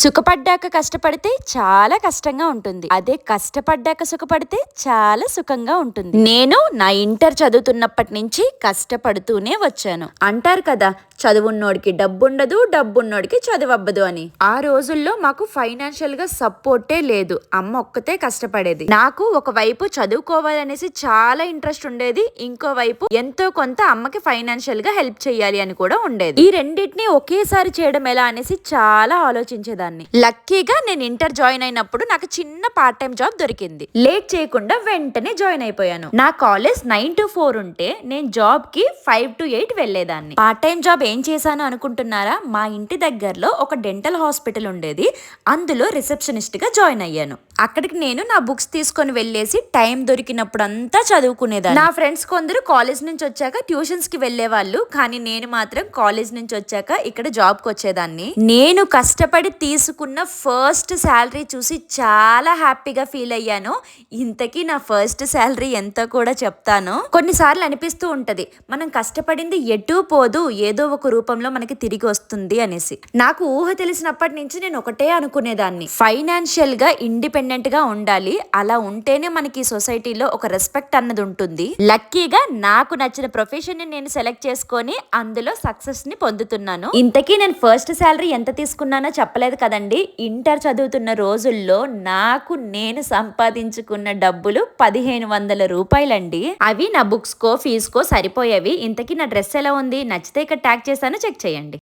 సుఖపడ్డాక కష్టపడితే చాలా కష్టంగా ఉంటుంది. అదే కష్టపడ్డాక సుఖపడితే చాలా సుఖంగా ఉంటుంది. నేను నా ఇంటర్ చదువుతున్నప్పటి నుంచి కష్టపడుతూనే వచ్చాను. అంటారు కదా చదువున్నోడికి డబ్బుండదు డబ్బున్నోడికి చదువబ్బదు అని. ఆ రోజుల్లో మాకు ఫైనాన్షియల్గా సపోర్టే లేదు. అమ్మ ఒక్కతే కష్టపడేది. నాకు ఒకవైపు చదువుకోవాలనేసి చాలా ఇంట్రెస్ట్ ఉండేది. ఇంకో వైపు ఎంతో కొంత అమ్మకి ఫైనాన్షియల్గా హెల్ప్ చేయాలి అని కూడా ఉండేది. ఈ రెండింటిని ఒకేసారి చేయడం ఎలా అనేసి చాలా ఆలోచించేదాన్ని. లక్కీగా నేను ఇంటర్ జాయిన్ అయినప్పుడు నాకు చిన్న పార్ట్ టైం జాబ్ దొరికింది. లేట్ చేయకుండా వెంటనే జాయిన్ అయిపోయాను. నా కాలేజ్ నైన్ టు ఫోర్ ఉంటే నేను జాబ్కి ఫైవ్ టు ఎయిట్ వెళ్ళేదాన్ని పార్ట్ టైం జాబ్ ఏం చేశాను అనుకుంటున్నారా? మా ఇంటి దగ్గరలో ఒక డెంటల్ హాస్పిటల్ ఉండేది. అందులో రిసెప్షనిస్ట్గా జాయిన్ అయ్యాను. అక్కడికి నేను నా బుక్స్ తీసుకొని వెళ్ళేసి టైం దొరికినప్పుడు అంతా చదువుకునేదాన్ని. నా ఫ్రెండ్స్ కొందరు కాలేజ్ నుంచి వచ్చాక ట్యూషన్స్కి వెళ్ళే వాళ్ళు కానీ నేను మాత్రం కాలేజ్ నుంచి వచ్చాక ఇక్కడ జాబ్కి వచ్చేదాన్ని. నేను కష్టపడి తీసుకున్న ఫస్ట్ శాలరీ చూసి చాలా హ్యాపీగా ఫీల్ అయ్యాను. ఇంతకీ నా ఫస్ట్ శాలరీ ఎంతో కూడా చెప్తాను. కొన్నిసార్లు అనిపిస్తూ ఉంటది మనం కష్టపడింది ఎటు పోదు ఏదో ఒక రూపంలో మనకి తిరిగి వస్తుంది అనేసి. నాకు ఊహ తెలిసినప్పటి నుంచి నేను ఒకటే అనుకునేదాన్ని. ఫైనాన్షియల్గా ఇండిపెండెంట్ గా ఉండాలి. అలా ఉంటేనే మనకి సొసైటీలో ఒక రెస్పెక్ట్ అన్నది ఉంటుంది. లక్కీగా నాకు నచ్చిన ప్రొఫెషన్ని నేను సెలెక్ట్ చేసుకొని అందులో సక్సెస్ని పొందుతున్నాను. ఇంతకీ నేను ఫస్ట్ శాలరీ ఎంత తీసుకున్నానో చెప్పలేదు కదండి. ఇంటర్ చదువుతున్న రోజుల్లో నాకు నేను సంపాదించుకున్న డబ్బులు పదిహేను వందల రూపాయలండి. అవి నా బుక్స్ కో కో సరిపోయేవి. ఇంతకీ నా డ్రెస్ ఎలా ఉంది? నచ్చితే ఇక్కడ ట్యాగ్ చేశాను చెక్ చేయండి.